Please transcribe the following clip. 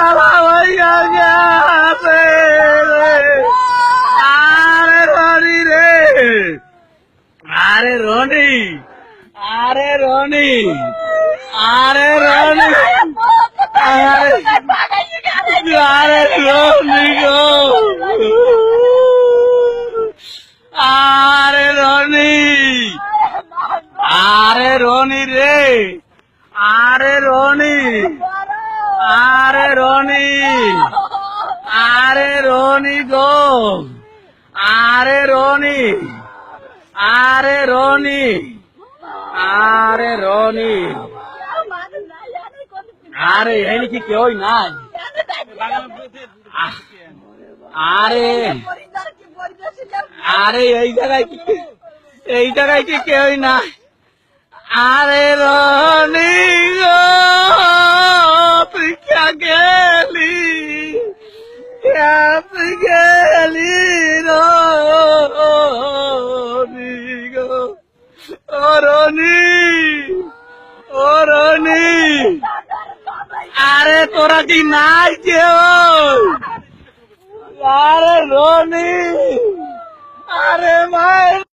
তালা ভাইয়া গেছে আরে রনি রে আরে রনি আরে রনি আরে রনি আরে আরে রনি গো আরে রনি আরে রনি রে। আরে রনি। আরে রনি গো, আরে রনি আরে রনি আরে রনি। আরে, এখানে কি কেউই নাই? আরে আরে, এই জায়গায় কি এই জায়গায় কি কেউই নাই? আরে রনি। গেলি রনি ও আরে তোরা কি নাই কেউ আরে রনি আরে মায়ের